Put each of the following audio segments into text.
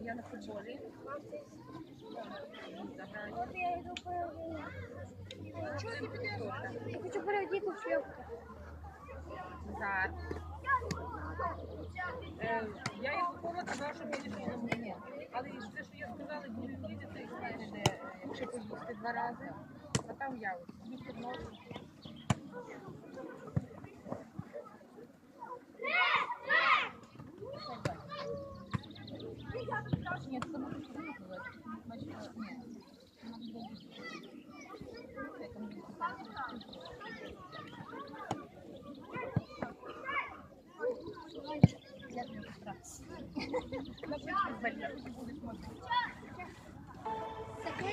Я на футболі. Я хочу переодіти шлюпку. Зараз. Е, я їх купила, казала, що вирішила мені. Але і те, що я сказала, дні їде, то їх знаєте, ще поїсти два рази. А там я ось їсти можу. Ні, це може бути називається. Бачиш, ні. Я тобі постараюсь. Напиши, Белья, ти будеш мати. Так я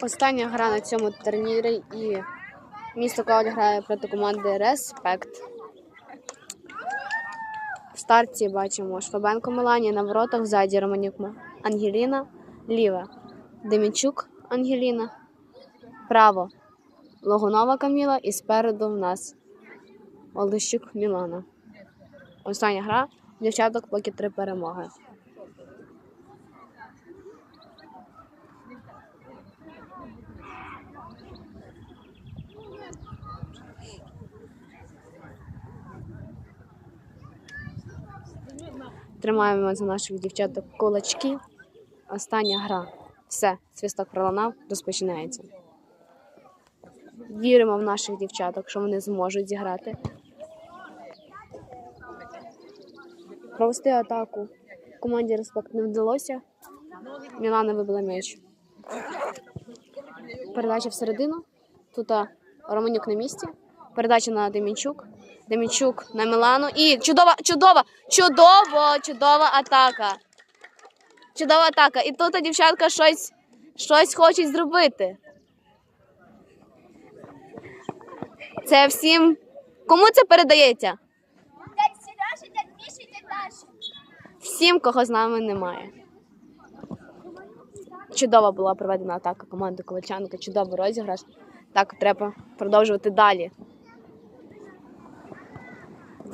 Остання гра на цьому турнірі і місто Коваль грає проти команди Респект. В старті бачимо Швабенко Меланія на воротах, ззаді Романюк Ангеліна, ліве Демінчук Ангеліна, право Логунова Каміла і спереду в нас Олещук Мілана. Остання гра. Дівчаток поки три перемоги. Тримаємо за наших дівчаток кулачки. Остання гра. Все, свисток пролунав, розпочинається. Віримо в наших дівчаток, що вони зможуть зіграти. Провести атаку команді Респект не вдалося. Мілана вибила м'яч. Передача всередину. Тут Романюк на місці. Передача на Демінчук. Демінчук на Мілану. І чудова, чудова, чудово, чудова атака. Чудова атака. І тут дівчатка щось, щось хочуть зробити. Це всім. Кому це передається? Дядь Сережа, дядь Міша і дядь Даша. Всім, кого з нами немає. Чудова була проведена атака команди Ковальчанка, чудовий розіграш. Так, треба продовжувати далі.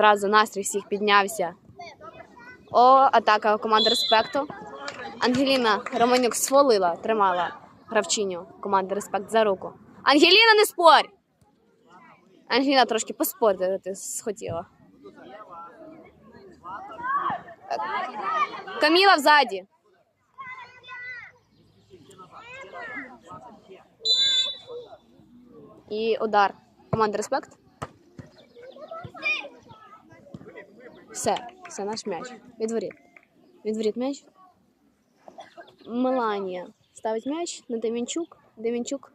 Зразу настрій всіх піднявся. О, атака команди Респекту. Ангеліна Романюк свалила, тримала гравчиню команди Респект за руку. Ангеліна, не спорь! Ангеліна трошки поспорити схотіла. Каміла взаді. І удар. Команда Респект. Все, все, наш м'яч. Відворіт. Відворіт м'яч. Меланія ставить м'яч на Демінчук. Демінчук.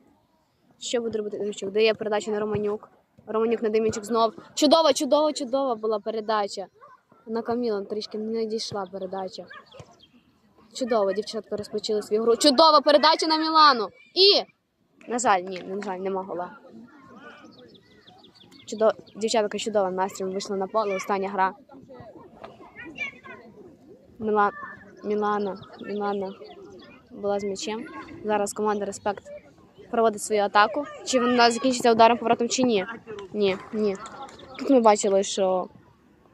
Що буде робити Демінчук? Дає передачу на Романюк. Романюк на Демінчук знов. Чудова, чудова, чудова була передача. На Камілу трішки не дійшла передача. Чудово, дівчатка розпочали свою гру. Чудова передача на Мілану. І. На жаль, ні, на жаль, нема гола. Чудо... Дівчатка чудовим настроєм вийшла на поле. Остання гра. Міла... Мілана. Мілана була з м'ячем. Зараз команда Респект проводить свою атаку. Чи вона закінчиться ударом поворотом, чи ні? Ні, ні. Тут ми бачили, що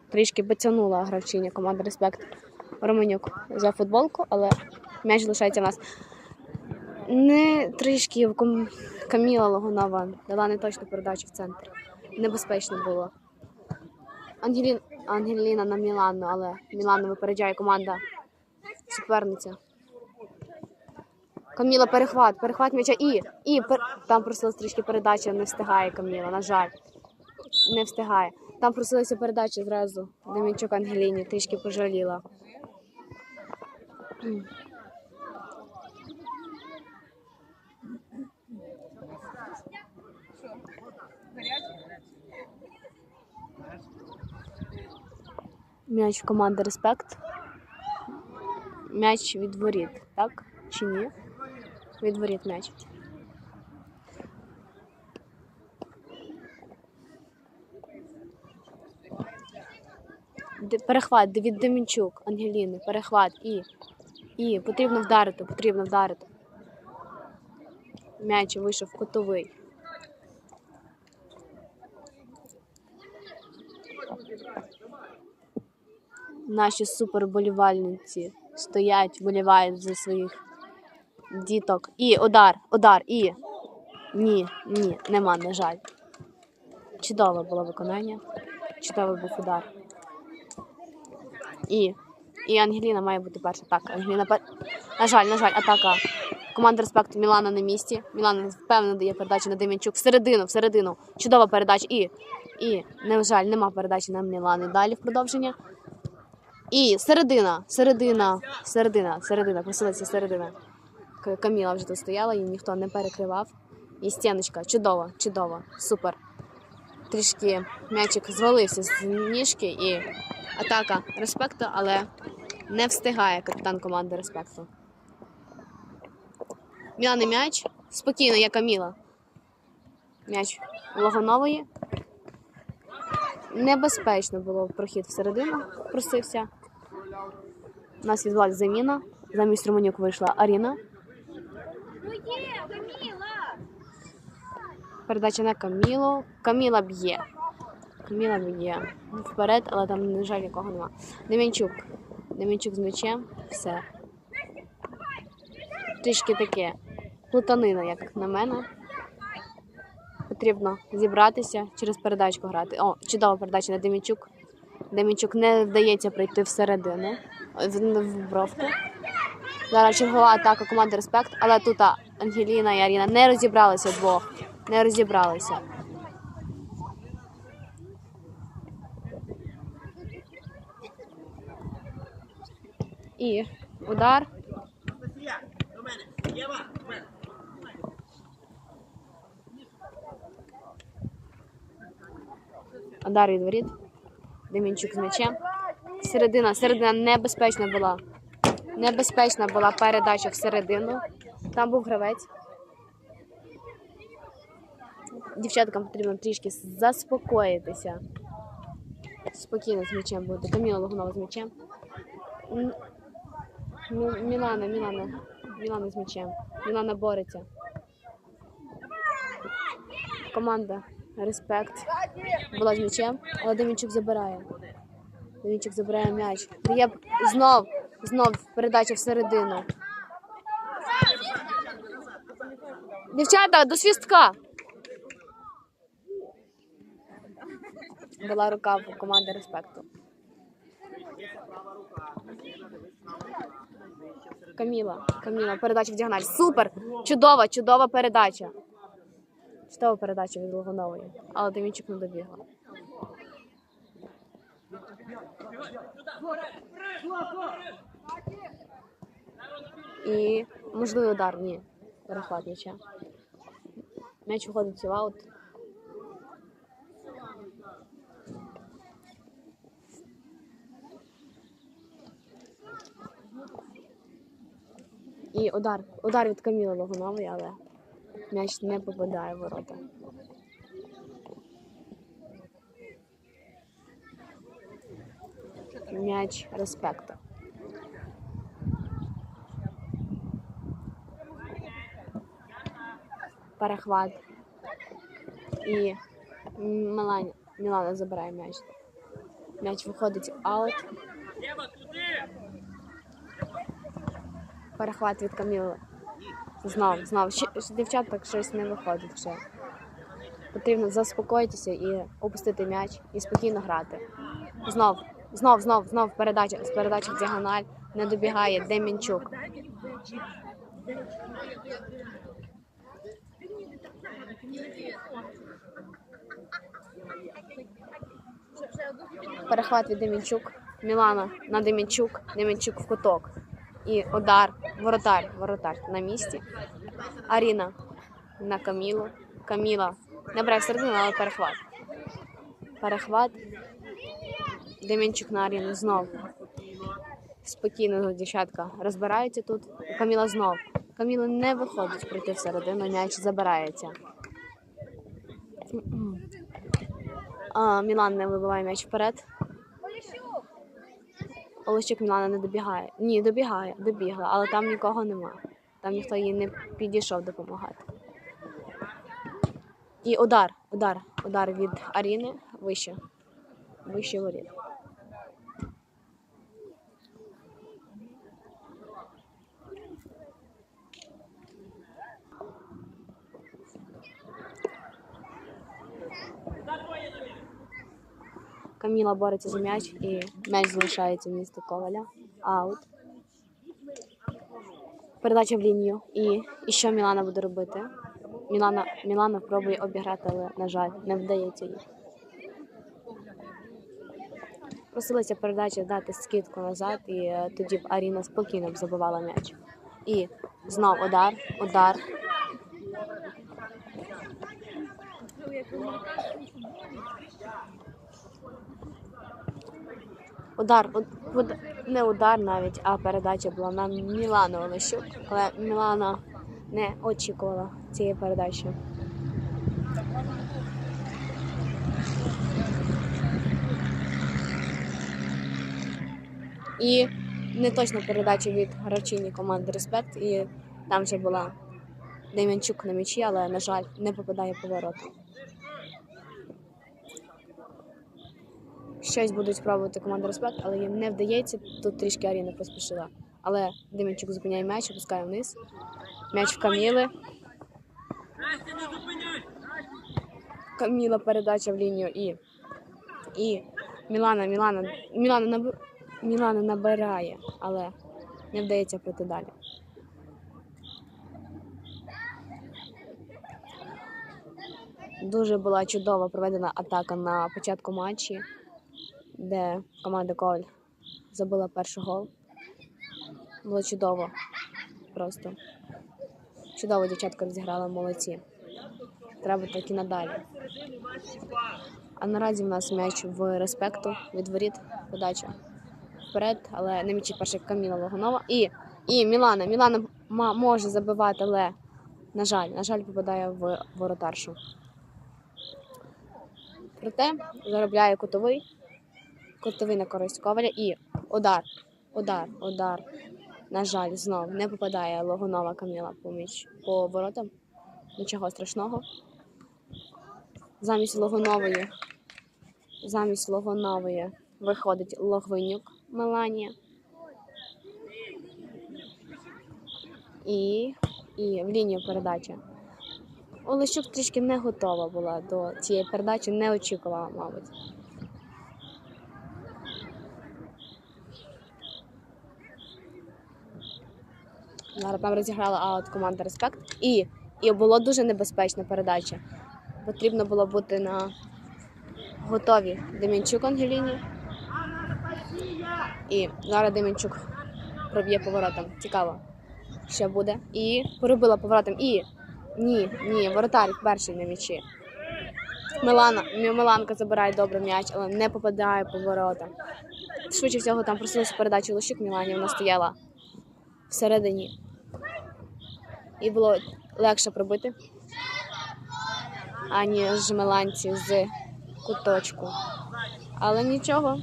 трішки потягнула гравчиня команди Респект Романюк за футболку, але м'яч лишається в нас. Не трішки Каміла Логунова дала не точну передачу в центр. Небезпечно було. Ангелін... Ангеліна на Мілану, але Мілану випереджає команда суперниця. Каміла перехват, перехват м'яча і, і пер... там просилася трішки передача, не встигає Каміла, на жаль. Не встигає. Там просилася передача зразу. Демінчук Ангеліні трішки пожаліла. М'яч команди Респект. М'яч від воріт, так? Чи ні? Від воріт м'яч. Перехват від Демінчук, Ангеліни, перехват і. І потрібно вдарити, потрібно вдарити. М'яч вийшов кутовий. Наші суперболівальниці стоять, болівають за своїх діток. І удар, удар, і. Ні, ні, нема, на жаль. Чудове було виконання. Чудовий був удар. І. І Ангеліна має бути перша. Так, Ангеліна пер... На жаль, на жаль, атака. Команда респекту Мілана на місці. Мілана впевнено дає передачу на Демінчук. Всередину, всередину. Чудова передача. І. І, на жаль, нема передачі на Мілани. Далі в продовження. І середина, середина, середина, середина, просилася середина. Каміла вже тут стояла, її ніхто не перекривав. І стіночка, чудово, чудово, супер. Трішки м'ячик звалився з ніжки і атака респекту, але не встигає капітан команди респекту. Мілани м'яч. Спокійно, я Каміла. М'яч Логанової. Небезпечно було прохід всередину, просився. У нас відбулася заміна. Замість Романюк вийшла Аріна. Передача на Камілу. Каміла б'є. Каміла б'є. Вперед, але там, на жаль, нікого нема. Демінчук. Демінчук з м'ячем. Все. Трішки таке. Плутанина, як на мене. Потрібно зібратися через передачку грати. О, чудова передача на Демінчук. Демінчук не вдається пройти всередину в, в бровку. Зараз чергова атака команди Респект, але тут Ангеліна і Аріна не розібралися двох. Не розібралися. І удар. Удар від воріт. Демінчук з м'ячем. Середина, середина небезпечна була. Небезпечна була передача всередину. Там був гравець. Дівчаткам потрібно трішки заспокоїтися. Спокійно з м'ячем бути. Каміла Логунова з м'ячем. Мілана, Мілана. Мілана з м'ячем. Мілана бореться. Команда Респект була з м'ячем, але Демінчук забирає. Демінчук забирає м'яч. Дає знов, знов передача всередину. Дівчата, до свістка! Була рука в команди респекту. Каміла, Каміла, передача в діагональ. Супер! Чудова, чудова передача. Чудова передача від Логонової. Але Демінчук не добігла. І можливий удар, ні. Перехват м'яча. М'яч виходить в аут. І удар. Удар від Каміли Логунової, але м'яч не попадає в ворота. М'яч респекту. Перехват. І Мілана, Мілана забирає м'яч. М'яч виходить аут. Перехват від Каміли. Знов, знов. Ще, дівчат щось не виходить вже. Потрібно заспокоїтися і опустити м'яч і спокійно грати. Знов, знов, знов, знов передача з передачі в діагональ не добігає Демінчук. Перехват від Демінчук. Мілана на Демінчук. Демінчук в куток. І удар. Воротар. Воротар на місці. Аріна на Камілу. Каміла. Не брав середину, але перехват. Перехват. Демінчук на Аріну знов. Спокійно дівчатка розбираються тут. Каміла знов. Каміла не виходить пройти всередину, м'яч забирається. А, Мілан не вибиває м'яч вперед. Олещик Мілана не добігає. Ні, добігає, добігла, але там нікого нема. Там ніхто їй не підійшов допомагати. І удар, удар, удар від Аріни вище. Вище воріт. Каміла бореться за м'яч і м'яч залишається в місті Коваля. Аут. Передача в лінію. І, і що Мілана буде робити? Мілана, Мілана пробує обіграти, але, на жаль, не вдається їй. Просилася передача дати скидку назад, і е, тоді б Аріна спокійно б забивала м'яч. І знов удар, удар. Удар, уд- уд- не удар навіть, а передача була на Мілану Олещук, але Мілана не очікувала цієї передачі. І неточна передача від гравчині команди Респект. І там вже була Дем'янчук на м'ячі, але, на жаль, не попадає по воротам. Щось будуть спробувати команда Респект, але їм не вдається. Тут трішки Аріна поспішила. Але Дем'янчук зупиняє м'яч, опускає вниз. М'яч в Каміли. Каміла передача в лінію і. І Мілана, Мілана, Мілана, наб... Мілана набирає, але не вдається пройти далі. Дуже була чудова проведена атака на початку матчі, де команда Коваль забила перший гол. Було чудово. Просто чудово дівчатка розіграла молодці. Треба так і надалі. А наразі в нас м'яч в респекту від воріт. Подача вперед, але на м'ячі перша Каміла Логунова. І, і Мілана. Мілана може забивати, але, на жаль, на жаль, попадає в воротаршу. Проте заробляє кутовий. Кутовий на користь Коваля і удар, удар, удар. На жаль, знов не попадає Логунова Каміла по м'яч по воротам. Нічого страшного. Замість Логунової замість Логонової виходить Логвинюк Меланія. І, і в лінію передача. Олещук трішки не готова була до цієї передачі, не очікувала, мабуть. Зараз там розіграла аут команда Респект. І, і було дуже небезпечна передача. Потрібно було бути на готові Демінчук Ангеліні. І зараз Демінчук проб'є поворотом. Цікаво, що буде. І поробила поворотом. І ні, ні, воротар перший на м'ячі. Милана, Миланка забирає добре м'яч, але не попадає по воротам. Швидше всього там просилася передача Лощук Мілані, вона стояла всередині. І було легше пробити, аніж Миланці з куточку. Але нічого.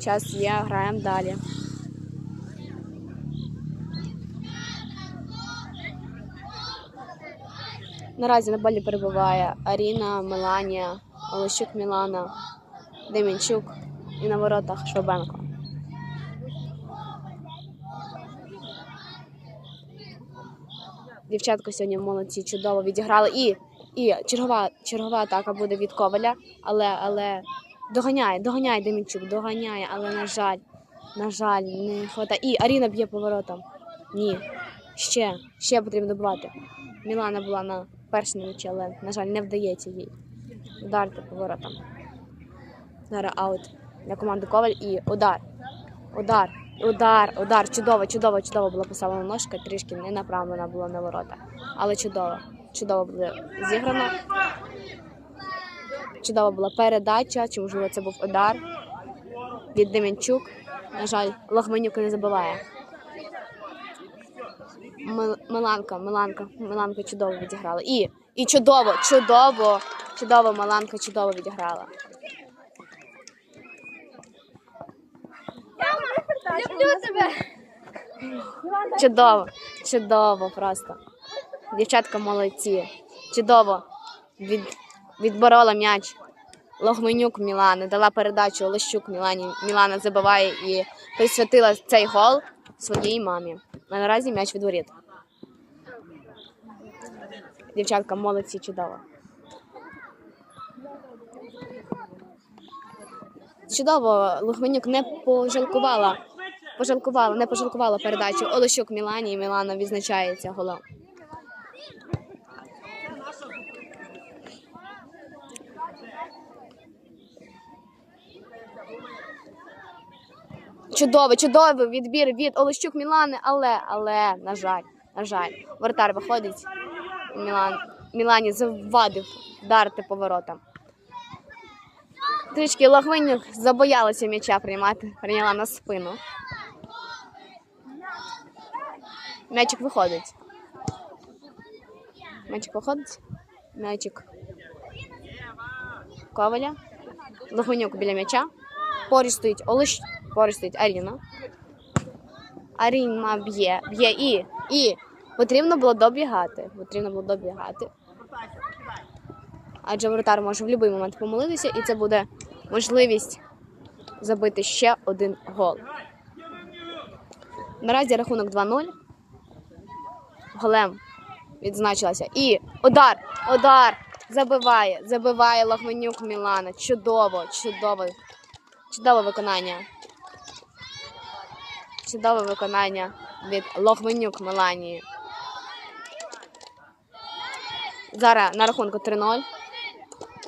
Час є, граємо далі. Наразі на полі перебуває Аріна, Меланія, Олещук Мілана, Демінчук і на воротах Швабенко. Дівчатка сьогодні молодці чудово відіграли. І, і чергова, чергова атака буде від Коваля, але, але доганяє, доганяє Демінчук, доганяє, але на жаль, на жаль, не хватає. І Аріна б'є поворотом. Ні. Ще, ще потрібно добивати. Мілана була на першій м'ячі, але, на жаль, не вдається їй вдарити поворотом. Зараз аут для команди Коваль і удар. Удар, удар, удар. Чудово, чудово, чудово була поставлена ножка, трішки не направлена була на ворота. Але чудово, чудово було зіграно. Чудова була передача, чи можливо це був удар від Демінчук. На жаль, Лохменюк не забиває. Мил- Миланка, Миланка, Миланка чудово відіграла. І, і чудово, чудово, чудово, Миланка чудово відіграла. Люблю тебе. Чудово, чудово просто. Дівчатка молодці. Чудово. Від, відборола м'яч. Логменюк Мілана дала передачу Олещук Мілані. Мілана забиває і присвятила цей гол своїй мамі. А наразі м'яч від воріт. Дівчатка молодці, чудово. Чудово, Лухменюк не пожалкувала. Пожалкувала, не пожалкувала передачу Олещук Мілані, і Мілана відзначається голом. Чудовий, чудовий відбір від Олещук Мілани, але, але, на жаль, на жаль, воротар виходить. Мілан, Мілані завадив вдарити поворотом. Трішки Логвинюк забоялася м'яча приймати, прийняла на спину. М'ячик виходить. М'ячик виходить. М'ячик Коваля. Логвинюк біля м'яча. Поруч стоїть Олещ. Поруч стоїть Аріна. Аріна б'є, б'є і, і. Потрібно було добігати. Потрібно було добігати. Адже воротар може в будь-який момент помилитися, і це буде можливість забити ще один гол. Наразі рахунок 2-0. Голем відзначилася. І удар! Удар! Забиває, забиває Лахменюк Мілана. Чудово, чудово. Чудове виконання. Чудове виконання від Лохменюк Меланії. Зараз на рахунку 3-0.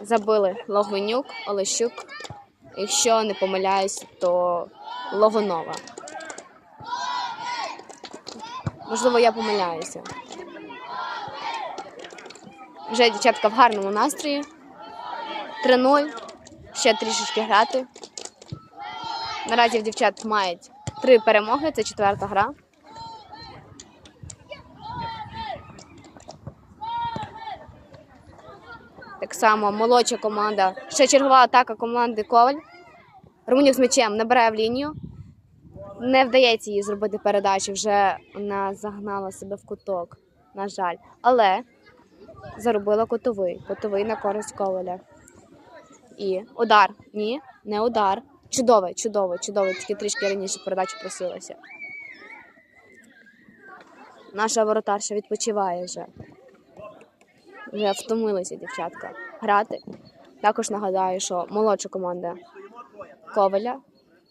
Забили Логвинюк, Олещук. Якщо не помиляюсь, то Логонова. Можливо, я помиляюся. Вже дівчатка в гарному настрої. 3-0. Ще трішечки грати. Наразі в дівчат мають три перемоги, це четверта гра. Само молодша команда. Ще чергова атака команди Коваль. Романюк з м'ячем набирає в лінію. Не вдається їй зробити передачу, вже вона загнала себе в куток, на жаль. Але заробила котовий. Котовий на користь Коваля. І удар. Ні, не удар. Чудове, чудове, чудове. Тільки трішки раніше передача просилася. Наша воротарша відпочиває вже. Вже втомилися дівчатка грати. Також нагадаю, що молодша команда Коваля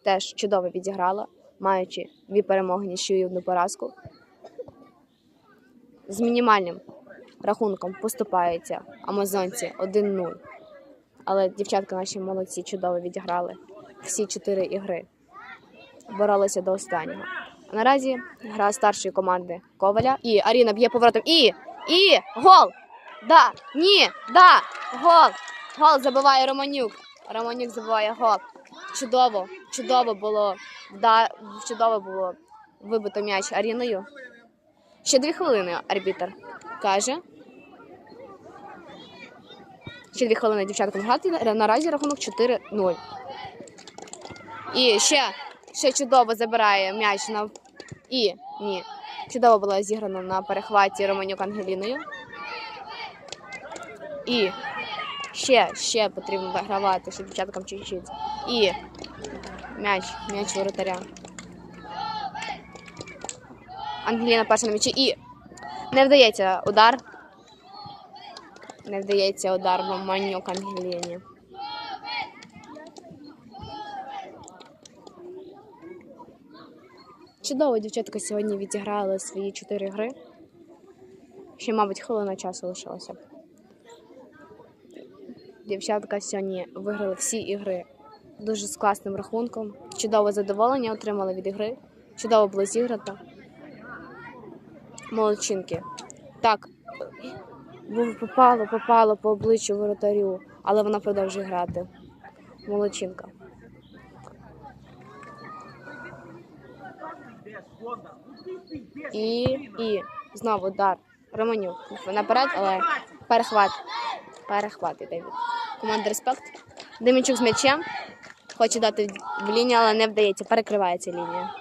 теж чудово відіграла, маючи дві перемоги нічию і одну поразку. З мінімальним рахунком поступаються амазонці 1-0. Але дівчатка наші молодці чудово відіграли всі чотири ігри. Боролися до останнього. А наразі гра старшої команди Коваля. І Аріна б'є поворотом. І! І! Гол! Да! Ні! Да! Гол! Гол забиває Романюк. Романюк забиває гол. Чудово, чудово було. Да, чудово було вибито м'яч Аріною. Ще дві хвилини арбітр каже. Ще дві хвилини дівчаткам грати. Наразі рахунок 4-0. І ще, ще чудово забирає м'яч на і ні. Чудово було зіграно на перехваті Романюк Ангеліною. І ще, ще потрібно вигравати, щоб дівчаткам чуть-чуть. І м'яч, м'яч воротаря. Ангеліна перша на м'ячі. І не вдається удар. Не вдається удар Романюк Ангеліні. Чудово, дівчатка сьогодні відіграли свої чотири гри. Ще, мабуть, хвилина часу лишилося. Дівчатка сьогодні виграли всі ігри дуже з класним рахунком. Чудове задоволення отримали від ігри. Чудово було зіграто. Молодчинки. Так, попало, попало по обличчю воротарю, але вона продовжує грати. Молодчинка. І, і знову удар. Романюк. Наперед, але перехват. Перехват іде від команди Респект. Демінчук з м'ячем. Хоче дати в- лінію, але не вдається. Перекривається лінія.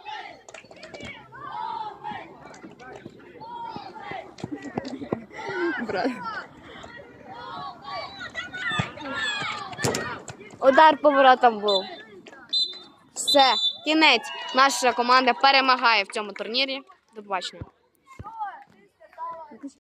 Удар поворотом був. Все, кінець. Наша команда перемагає в цьому турнірі. До побачення.